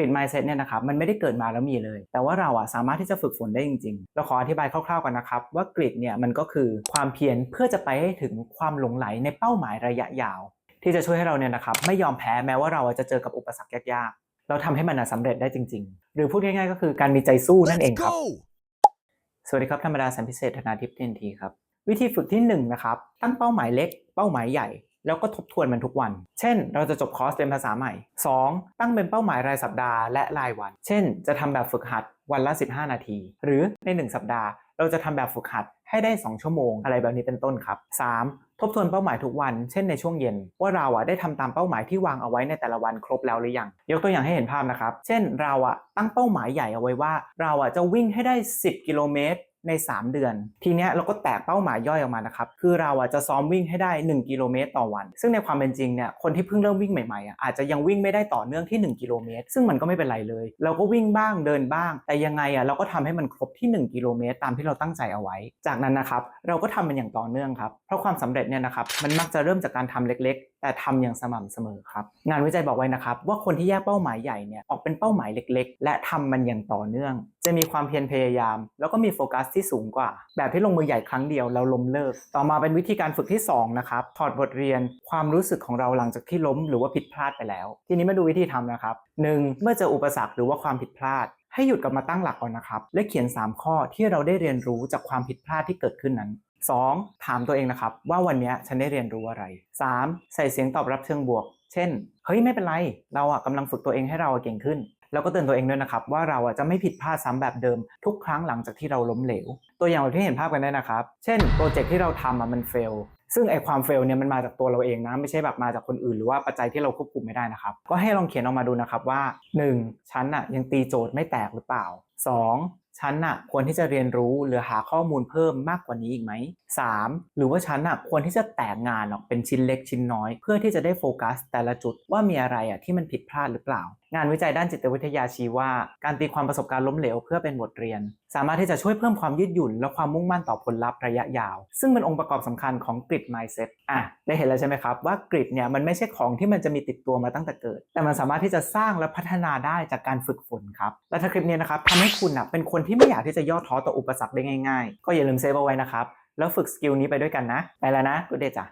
ริด mindset เนี่ยนะครับมันไม่ได้เกิดมาแล้วมีเลย แต่ว่าเราอะสามารถที่จะฝึกฝนได้จริงๆ เราขออธิบายคร่าวๆกันนะครับ ว่ากริดเนี่ยมันก็คือความเพียรเพื่อจะไปให้ถึงความหลงไหลในเป้าหมายระยะยาว ที่จะช่วยให้เราเนี่ยนะครับไม่ยอมแพ้แม้ว่าเราอะจะเจอกับอุปสรรคยากๆ เราทำให้มันอะสำเร็จได้จริง ๆ หรือพูดง่ายๆ ก็คือการมีใจสู้นั่นเอง Let's ครับ go! สวัสดีครับธรรมดาแสนพิเศษธนาทิพย์เทนทีครับวิธีฝึกที่1นงนะครับตั้งเป้าหมายเล็ก เป้าหมายใหญ่ แล้วก็ทบทวนมันทุกวัน เช่น เราจะจบคอร์สเรียนภาษาใหม่ 2. ตั้งเป็นเป้าหมายรายสัปดาห์และรายวัน เช่น จะทำแบบฝึกหัดวันละ 15 นาที หรือใน 1 สัปดาห์ เราจะทำแบบฝึกหัดให้ได้ 2 ชั่วโมง อะไรแบบนี้เป็นต้นครับ 3. ทบทวนเป้าหมายทุกวัน เช่นในช่วงเย็น ว่าเราอะได้ทำตามเป้าหมายที่วางเอาไว้ในแต่ละวันครบแล้วหรือยัง ยกตัวอย่างให้เห็นภาพนะครับ เช่น เราอะตั้งเป้าหมายใหญ่เอาไว้ว่า เราอะจะวิ่งให้ได้ 10 กิโลเมตร ใน 3 เดือน ทีเนี้ยเราก็แตกเป้าหมายย่อยออกมานะครับ คือเราอะจะซ้อมวิ่งให้ได้ 1 กิโลเมตรต่อวัน ซึ่งในความเป็นจริงเนี่ยคนที่เพิ่งเริ่มวิ่งใหม่ๆอะอาจจะยังวิ่งไม่ได้ต่อเนื่องที่ 1 กิโลเมตร ซึ่งมันก็ไม่เป็นไรเลย เราก็วิ่งบ้างเดินบ้าง แต่ยังไงอะเราก็ทำให้มันครบที่ 1 กิโลเมตร ตามที่เราตั้งใจเอาไว้ จากนั้นนะครับเราก็ทำมันอย่างต่อเนื่องครับเพราะความสำเร็จเนี่ยนะครับมันมักจะเริ่มจากการทำเล็กแต่ทำอย่างสม่ำเสมอครับ งานวิจัยบอกไว้นะครับ ว่าคนที่แยกเป้าหมายใหญ่เนี่ยออกเป็นเป้าหมายเล็ก ๆ และทำมันอย่างต่อเนื่อง จะมีความเพียรพยายาม แล้วก็มีโฟกัสที่สูงกว่า แบบที่ลงมือใหญ่ครั้งเดียวแล้วล้มเลิก ต่อมาเป็นวิธีการฝึกที่สองนะครับ ถอดบทเรียนความรู้สึกของเราหลังจากที่ล้มหรือว่าผิดพลาดไปแล้ว ทีนี้มาดูวิธีทำนะครับ 1. เมื่อเจออุปสรรคหรือว่าความผิดพลาดให้หยุดกลับมาตั้งหลักก่อนนะครับ และเขียน 3 ข้อที่เราได้เรียนรู้จากความผิดพลาดที่เกิดขึ้นนั้น 2. ถามตัวเองนะครับว่าวันนี้ฉันได้เรียนรู้อะไร 3. ใส่เสียงตอบรับเชิงบวก เช่น เฮ้ยไม่เป็นไร เราอะกำลังฝึกตัวเองให้เราเก่งขึ้น แล้วก็เตือนตัวเองด้วยนะครับ ว่าเราอะจะไม่ผิดพลาดซ้ำแบบเดิม ทุกครั้งหลังจากที่เราล้มเหลว ตัวอย่างแบบที่เห็นภาพกันได้นะครับ เช่นโปรเจกต์ที่เราทำอะมันเฟลซึ่งไอความเฟลเนี่ยมันมาจากตัวเราเองนะ ไม่ใช่แบบมาจากคนอื่นหรือว่าปัจจัยที่เราควบคุมไม่ได้นะครับ ก็ให้ลองเขียนออกมาดูนะครับว่า 1. ฉันอะยังตีโจทย์ไม่แตกหรือเปล่า 2. ฉันน่ะควรที่จะเรียนรู้หรือหาข้อมูลเพิ่มมากกว่านี้อีกไหม 3. หรือว่าฉันน่ะควรที่จะแตกงานออกเป็นชิ้นเล็กชิ้นน้อย เพื่อที่จะได้โฟกัสแต่ละจุดว่ามีอะไรอะที่มันผิดพลาดหรือเปล่า งานวิจัยด้านจิตวิทยาชี้ว่า การตีความประสบการณ์ล้มเหลวเพื่อเป็นบทเรียน สามารถที่จะช่วยเพิ่มความยืดหยุ่น และความมุ่งมั่นต่อผลลัพธ์ระยะยาว ซึ่งเป็นองค์ประกอบสำคัญของกริด mindset อะได้เห็นแล้วใช่ไหมครับว่ากริดเนี่ยมันไม่ใช่ของที่มันจะมีติดตัวมาตั้งแต่เกิด แต่มันสามารถที่จะสร้างและพัฒนาได้จากการฝึกฝนครับและถ้าคลิปนี้นะครับทำให้คุณอะเป็นคนที่ไม่อยากที่จะย่อท้อต่ออุปสรรคได้ง่าย ๆ ก็อย่าลืมเซฟเอาไว้นะครับแล้วฝึกสกิลนี้ไปด้วยกันนะไปแล้วนะกูเดจ้ะ